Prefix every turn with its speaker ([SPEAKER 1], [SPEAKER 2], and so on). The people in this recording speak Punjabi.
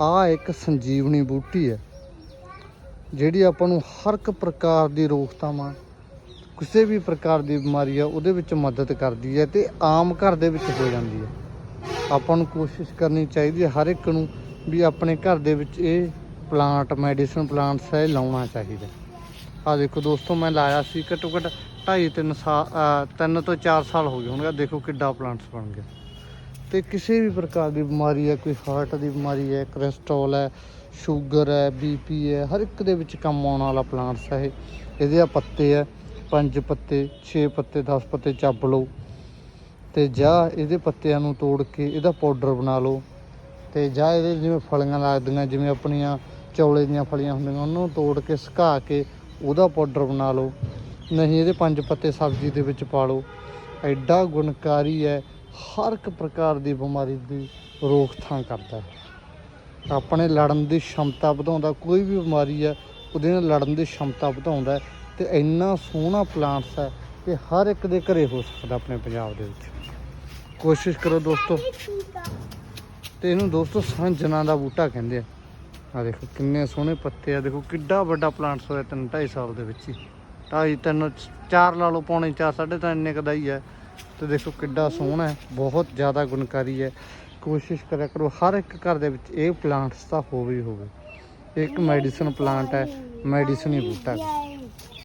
[SPEAKER 1] ਆ ਇੱਕ ਸੰਜੀਵਨੀ ਬੂਟੀ ਹੈ, ਜਿਹੜੀ ਆਪਾਂ ਨੂੰ ਹਰ ਇੱਕ ਪ੍ਰਕਾਰ ਦੀ ਰੋਕਥਾਮ ਆ ਕਿਸੇ ਵੀ ਪ੍ਰਕਾਰ ਦੀ ਬਿਮਾਰੀ ਆ, ਉਹਦੇ ਵਿੱਚ ਮਦਦ ਕਰਦੀ ਹੈ ਤੇ ਆਮ ਘਰ ਦੇ ਵਿੱਚ ਹੋ ਜਾਂਦੀ ਹੈ। ਆਪਾਂ ਨੂੰ ਕੋਸ਼ਿਸ਼ ਕਰਨੀ ਚਾਹੀਦੀ ਹੈ ਹਰ ਇੱਕ ਨੂੰ ਵੀ ਆਪਣੇ ਘਰ ਦੇ ਵਿੱਚ ਇਹ ਪਲਾਂਟ ਮੈਡੀਸਨ ਪਲਾਂਟਸ ਹੈ, ਇਹ ਲਾਉਣਾ ਚਾਹੀਦਾ ਆ ਦੇਖੋ ਦੋਸਤੋ, ਮੈਂ ਲਾਇਆ ਸੀ ਘੱਟੋ ਘੱਟ 2.5 3 ਸਾਲ 3 ਤੋਂ 4 ਸਾਲ ਹੋ ਗਏ ਹੋਣਗੇ। ਦੇਖੋ ਕਿੱਡਾ ਪਲਾਂਟਸ ਬਣ ਗਿਆ ਤੇ ਕਿਸੇ ਵੀ ਪ੍ਰਕਾਰ ਦੀ ਬਿਮਾਰੀ ਹੈ, ਕੋਈ ਹਾਰਟ ਦੀ ਬਿਮਾਰੀ ਹੈ ਕੋਲੇਸਟ੍ਰੋਲ ਹੈ ਸ਼ੂਗਰ ਹੈ ਬੀਪੀ ਹੈ, ਹਰ ਇੱਕ ਦੇ ਵਿੱਚ ਕੰਮ ਆਉਣ ਵਾਲਾ ਪਲਾਂਟਸ ਹੈ ਇਹ। ਇਹਦੇ ਆ ਪੱਤੇ ਹੈ, ਪੰਜ ਪੱਤੇ 6 ਪੱਤੇ 10 ਪੱਤੇ ਚੱਬ ਲਓ। ਤੇ ਜਾਂ ਇਹਦੇ ਪੱਤਿਆਂ ਨੂੰ ਤੋੜ ਕੇ ਇਹਦਾ ਪਾਊਡਰ ਬਣਾ ਲਓ। ਤੇ ਜਾਂ ਇਹਦੇ ਜਿਵੇਂ ਫਲੀਆਂ ਲੱਗਦੀਆਂ, ਜਿਵੇਂ ਆਪਣੀਆਂ ਚੌਲੇ ਦੀਆਂ ਫਲੀਆਂ ਹੁੰਦੀਆਂ, ਉਹਨਾਂ ਨੂੰ ਤੋੜ ਕੇ ਸੁਕਾ ਕੇ ਉਹਦਾ ਪਾਊਡਰ ਬਣਾ ਲਓ। ਨਹੀਂ, ਇਹਦੇ ਪੰਜ ਪੱਤੇ ਸਬਜ਼ੀ ਦੇ ਵਿੱਚ ਪਾ ਲਓ। ਐਡਾ ਗੁਣਕਾਰੀ ਹੈ ਹਰ ਇੱਕ ਪ੍ਰਕਾਰ ਦੀ ਬਿਮਾਰੀ ਦੀ ਰੋਕਥਾਮ ਕਰਦਾ ਹੈ। ਆਪਣੇ ਲੜਨ ਦੀ ਸ਼ਮਤਾ ਵਧਾਉਂਦਾ, ਕੋਈ ਵੀ ਬਿਮਾਰੀ ਹੈ, ਉਹਦੇ ਨਾਲ ਲੜਨ ਦੀ ਸ਼ਮਤਾ ਵਧਾਉਂਦਾ ਹੈ ਤੇ ਇੰਨਾ ਸੋਹਣਾ ਪਲਾਂਟਸ ਹੈ ਕਿ ਹਰ ਇੱਕ ਦੇ ਘਰੇ ਹੋ ਸਕਦਾ ਆਪਣੇ ਪੰਜਾਬ ਦੇ ਵਿੱਚ। ਕੋਸ਼ਿਸ਼ ਕਰੋ ਦੋਸਤੋ। ਤੇ ਇਹਨੂੰ ਦੋਸਤੋ ਸੰਜਨਾ ਦਾ ਬੂਟਾ ਕਹਿੰਦੇ ਆ। ਆ ਦੇਖੋ ਕਿੰਨੇ ਸੋਹਣੇ ਪੱਤੇ ਆ। ਦੇਖੋ ਕਿੱਡਾ ਵੱਡਾ ਪਲਾਂਟਸ ਹੋਇਆ ਤਿੰਨ ਢਾਈ ਸਾਲ ਦੇ ਵਿੱਚ ਹੀ। ਢਾਈ, ਤਿੰਨ, ਚਾਰ ਲਾ ਲਓ, ਪੌਣੇ ਚਾਰ, ਸਾਢੇ ਤਿੰਨ ਇੰਨੇ ਕੁ ਹੀ ਹੈ। ਤੇ ਦੇਖੋ ਕਿੱਡਾ ਸੋਹਣਾ ਹੈ, ਬਹੁਤ ਜ਼ਿਆਦਾ ਗੁਣਕਾਰੀ ਹੈ। ਕੋਸ਼ਿਸ਼ ਕਰਿਆ ਕਰੋ, ਹਰ ਇੱਕ ਘਰ ਦੇ ਵਿੱਚ ਇਹ ਪਲਾਂਟਸ ਤਾਂ ਹੋਵੇ ਹੀ ਹੋਵੇ। ਇੱਕ ਮੈਡੀਸਨ ਪਲਾਂਟ ਹੈ ਮੈਡੀਸਨ ਹੀ ਬੂਟਾ। ਹੈ